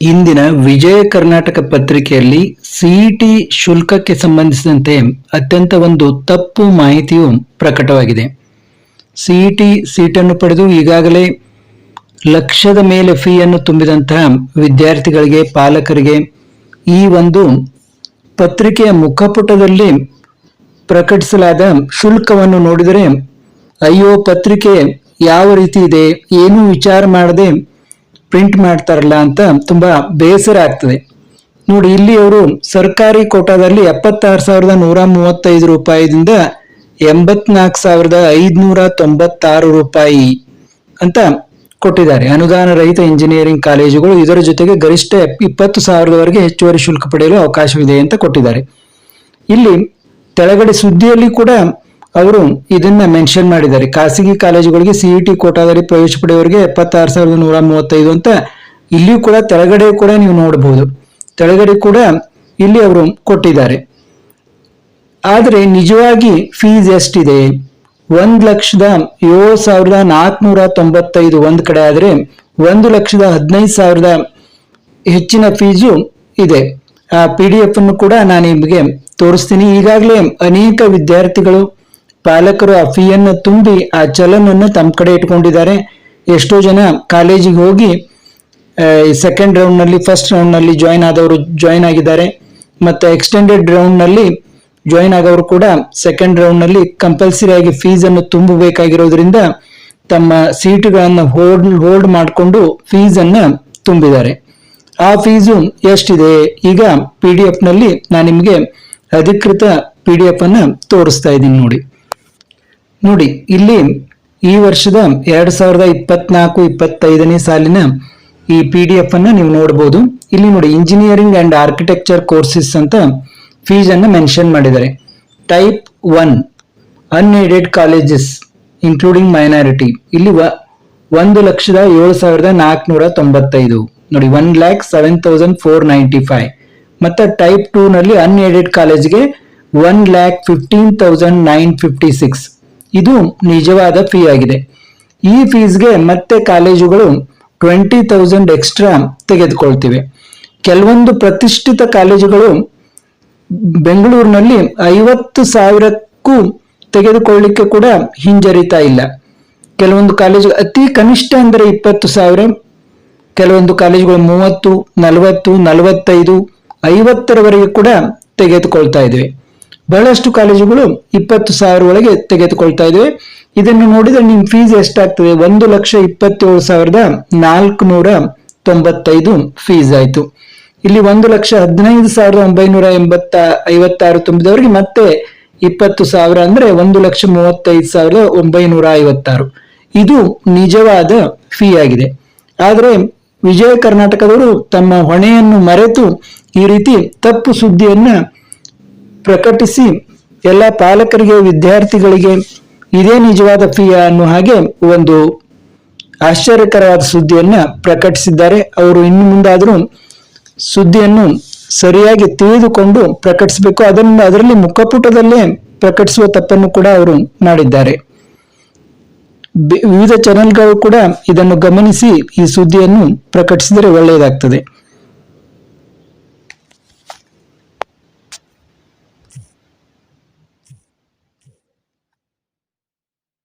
ಇಂದಿನ ವಿಜಯ ಕರ್ನಾಟಕ ಪತ್ರಿಕೆಯಲ್ಲಿ ಸಿಇಟಿ ಶುಲ್ಕಕ್ಕೆ ಸಂಬಂಧಿಸಿದಂತೆ ಅತ್ಯಂತ ಒಂದು ತಪ್ಪು ಮಾಹಿತಿಯು ಪ್ರಕಟವಾಗಿದೆ. ಸಿಇಟಿ ಸೀಟನ್ನು ಪಡೆದು ಈಗಾಗಲೇ ಲಕ್ಷದ ಮೇಲೆ ಫೀಯನ್ನು ತುಂಬಿದಂತಹ ವಿದ್ಯಾರ್ಥಿಗಳಿಗೆ ಪಾಲಕರಿಗೆ ಈ ಒಂದು ಪತ್ರಿಕೆಯ ಮುಖಪುಟದಲ್ಲಿ ಪ್ರಕಟಿಸಲಾದ ಶುಲ್ಕವನ್ನು ನೋಡಿದರೆ, ಅಯ್ಯೋ, ಪತ್ರಿಕೆ ಯಾವ ರೀತಿ ಇದೆ? ಏನೂ ವಿಚಾರ ಮಾಡದೆ ಪ್ರಿಂಟ್ ಮಾಡ್ತಾರಲ್ಲ ಅಂತ ತುಂಬಾ ಬೇಸರ ಆಗ್ತದೆ. ನೋಡಿ, ಇಲ್ಲಿ ಅವರು ಸರ್ಕಾರಿ ಕೋಟಾದಲ್ಲಿ ಎಪ್ಪತ್ತಾರು ಸಾವಿರದ ನೂರ ಮೂವತ್ತೈದು ರೂಪಾಯಿದಿಂದ ಎಂಬತ್ನಾಲ್ಕು ಸಾವಿರದ ಐದುನೂರ ತೊಂಬತ್ತಾರು ರೂಪಾಯಿ ಅಂತ ಕೊಟ್ಟಿದ್ದಾರೆ. ಅನುದಾನ ರಹಿತ ಇಂಜಿನಿಯರಿಂಗ್ ಕಾಲೇಜುಗಳು ಇದರ ಜೊತೆಗೆ ಗರಿಷ್ಠ ಇಪ್ಪತ್ತು ಸಾವಿರದವರೆಗೆ ಹೆಚ್ಚುವರಿ ಶುಲ್ಕ ಪಡೆಯಲು ಅವಕಾಶವಿದೆ ಅಂತ ಕೊಟ್ಟಿದ್ದಾರೆ. ಇಲ್ಲಿ ತೆಳಗಡೆ ಸುದ್ದಿಯಲ್ಲಿ ಕೂಡ ಅವರು ಇದನ್ನ ಮೆನ್ಷನ್ ಮಾಡಿದ್ದಾರೆ. ಖಾಸಗಿ ಕಾಲೇಜುಗಳಿಗೆ ಸಿಇಟಿ ಕೋಟಾದಲ್ಲಿ ಪ್ರವೇಶ ಪಡೆಯುವವರಿಗೆ ಎಪ್ಪತ್ತಾರು ಸಾವಿರದ ನೂರ ಮೂವತ್ತೈದು ಅಂತ ಇಲ್ಲಿಯೂ ಕೂಡ ತೆಳಗಡೆ ಕೂಡ ನೀವು ನೋಡಬಹುದು. ತೆಳಗಡೆ ಕೂಡ ಇಲ್ಲಿ ಅವರು ಕೊಟ್ಟಿದ್ದಾರೆ. ಆದರೆ ನಿಜವಾಗಿ ಫೀಸ್ ಎಷ್ಟಿದೆ? ಒಂದು ಲಕ್ಷದ ಏಳು ಸಾವಿರದ ನಾಲ್ಕುನೂರ ತೊಂಬತ್ತೈದು ಒಂದು ಕಡೆ ಆದರೆ ಒಂದು ಲಕ್ಷದ ಹದಿನೈದು ಸಾವಿರದ ಹೆಚ್ಚಿನ ಫೀಸು ಇದೆ. ಆ ಪಿ ಡಿ ಎಫ್ ಅನ್ನು ಕೂಡ ನಾನು ನಿಮಗೆ ತೋರಿಸ್ತೀನಿ. ಈಗಾಗಲೇ ಅನೇಕ ವಿದ್ಯಾರ್ಥಿಗಳು ಪಾಲಕರು ಆ ಫೀಯನ್ನು ತುಂಬಿ ಆ ಚಲನನ್ನು ತಮ್ಮ ಕಡೆ ಇಟ್ಕೊಂಡಿದ್ದಾರೆ. ಎಷ್ಟೋ ಜನ ಕಾಲೇಜಿಗೆ ಹೋಗಿ ಸೆಕೆಂಡ್ ರೌಂಡ್ನಲ್ಲಿ ಫಸ್ಟ್ ರೌಂಡ್ನಲ್ಲಿ ಜಾಯಿನ್ ಆದವರು ಜಾಯಿನ್ ಆಗಿದ್ದಾರೆ. ಮತ್ತು ಎಕ್ಸ್ಟೆಂಡೆಡ್ ರೌಂಡ್ನಲ್ಲಿ ಜಾಯಿನ್ ಆಗೋರು ಕೂಡ ಸೆಕೆಂಡ್ ರೌಂಡ್ನಲ್ಲಿ ಕಂಪಲ್ಸರಿ ಆಗಿ ಫೀಸನ್ನು ತುಂಬಬೇಕಾಗಿರೋದ್ರಿಂದ ತಮ್ಮ ಸೀಟುಗಳನ್ನು ಹೋಲ್ಡ್ ಹೋಲ್ಡ್ ಮಾಡಿಕೊಂಡು ಫೀಸನ್ನು ತುಂಬಿದ್ದಾರೆ. ಆ ಫೀಸು ಎಷ್ಟಿದೆ? ಈಗ ಪಿ ಡಿ ಎಫ್ನಲ್ಲಿ ನಾನು ನಿಮಗೆ ಅಧಿಕೃತ ಪಿ ಡಿ ಎಫ್ ಅನ್ನ ತೋರಿಸ್ತಾ ಇದ್ದೀನಿ ನೋಡಿ. ನೋಡಿ, ಇಲ್ಲಿ ಈ ವರ್ಷದ ಎರಡ್ ಸಾವಿರದ ಇಪ್ಪತ್ನಾಲ್ಕು, ಇಪ್ಪತ್ತೈದನೇ ಸಾಲಿನ ಈ ಪಿ ಡಿ ಎಫ್ ಅನ್ನ ನೀವು ನೋಡಬಹುದು ಇಲ್ಲಿ ನೋಡಿ ಇಂಜಿನಿಯರಿಂಗ್ ಅಂಡ್ ಆರ್ಕಿಟೆಕ್ಚರ್ ಕೋರ್ಸಸ್ ಅಂತ ಫೀಸ್ ಅನ್ನ ಮೆನ್ಷನ್ ಮಾಡಿದ್ದಾರೆ. Type one unaided colleges including minority ಇಲ್ಲಿ ಒಂದು ಲಕ್ಷದ ಏಳು ಸಾವಿರದ ನಾಲ್ಕುನೂರ ತೊಂಬತ್ತೈದು. ನೋಡಿ one lakh seven thousand four ninety five ಮತ್ತೆ ಟೈಪ್ ಟೂ ನಲ್ಲಿ ಅನ್ಏಡೆಡ್ ಕಾಲೇಜ್ಗೆ one lakh fifteen thousand nine fifty six ಇದು ನಿಜವಾದ ಫೀ ಆಗಿದೆ. ಈ ಫೀಸ್ಗೆ ಮತ್ತೆ ಕಾಲೇಜುಗಳು ಟ್ವೆಂಟಿ ತೌಸಂಡ್ ಎಕ್ಸ್ಟ್ರಾ ತೆಗೆದುಕೊಳ್ತಿವೆ. ಕೆಲವೊಂದು ಪ್ರತಿಷ್ಠಿತ ಕಾಲೇಜುಗಳು ಬೆಂಗಳೂರಿನಲ್ಲಿ ಐವತ್ತು ಸಾವಿರಕ್ಕೂ ತೆಗೆದುಕೊಳ್ಳಿಕ್ಕೆ ಕೂಡ ಹಿಂಜರಿತಾ ಇಲ್ಲ. ಕೆಲವೊಂದು ಕಾಲೇಜು ಅತಿ ಕನಿಷ್ಠ ಅಂದರೆ ಇಪ್ಪತ್ತು ಸಾವಿರ, ಕೆಲವೊಂದು ಕಾಲೇಜುಗಳು ಮೂವತ್ತು, ನಲವತ್ತು, ನಲವತ್ತೈದು, ಐವತ್ತರವರೆಗೆ ಕೂಡ ತೆಗೆದುಕೊಳ್ತಾ ಇದ್ವಿ. ಬಹಳಷ್ಟು ಕಾಲೇಜುಗಳು ಇಪ್ಪತ್ತು ಸಾವಿರ ಒಳಗೆ ತೆಗೆದುಕೊಳ್ತಾ ಇದೆ ಇದನ್ನು ನೋಡಿದ್ರೆ ನಿಮ್ ಫೀಸ್ ಎಷ್ಟಾಗ್ತದೆ? ಒಂದು ಲಕ್ಷ ಇಪ್ಪತ್ತೇಳು ಸಾವಿರದ ನಾಲ್ಕುನೂರ ತೊಂಬತ್ತೈದು ಫೀಸ್ ಆಯ್ತು. ಇಲ್ಲಿ ಒಂದು ಲಕ್ಷ ಹದಿನೈದು ಸಾವಿರದ ಒಂಬೈನೂರ ಎಂಬತ್ತ ಐವತ್ತಾರು ತುಂಬಿದವರಿಗೆ ಮತ್ತೆ ಇಪ್ಪತ್ತು ಸಾವಿರ ಅಂದ್ರೆ ಒಂದು ಲಕ್ಷ ಮೂವತ್ತೈದು ಸಾವಿರದ ಒಂಬೈನೂರ ಐವತ್ತಾರು. ಇದು ನಿಜವಾದ ಫೀ ಆಗಿದೆ. ಆದರೆ ವಿಜಯ ಕರ್ನಾಟಕದವರು ತಮ್ಮ ಹೊಣೆಯನ್ನು ಮರೆತು ಈ ರೀತಿ ತಪ್ಪು ಸುದ್ದಿಯನ್ನ ಪ್ರಕಟಿಸಿ ಎಲ್ಲ ಪಾಲಕರಿಗೆ, ವಿದ್ಯಾರ್ಥಿಗಳಿಗೆ ಇದೇ ನಿಜವಾದ ಫೀ ಅನ್ನೋ ಹಾಗೆ ಒಂದು ಆಶ್ಚರ್ಯಕರವಾದ ಸುದ್ದಿಯನ್ನ ಪ್ರಕಟಿಸಿದ್ದಾರೆ. ಅವರು ಇನ್ನು ಮುಂದಾದರೂ ಸುದ್ದಿಯನ್ನು ಸರಿಯಾಗಿ ತಿಳಿದುಕೊಂಡು ಪ್ರಕಟಿಸಬೇಕು. ಅದನ್ನು ಅದರಲ್ಲಿ ಮುಖಪುಟದಲ್ಲೇ ಪ್ರಕಟಿಸುವ ತಪ್ಪನ್ನು ಕೂಡ ಅವರು ಮಾಡಿದ್ದಾರೆ. ವಿವಿಧ ಚಾನೆಲ್ಗಳು ಕೂಡ ಇದನ್ನು ಗಮನಿಸಿ ಈ ಸುದ್ದಿಯನ್ನು ಪ್ರಕಟಿಸಿದರೆ ಒಳ್ಳೆಯದಾಗ್ತದೆ.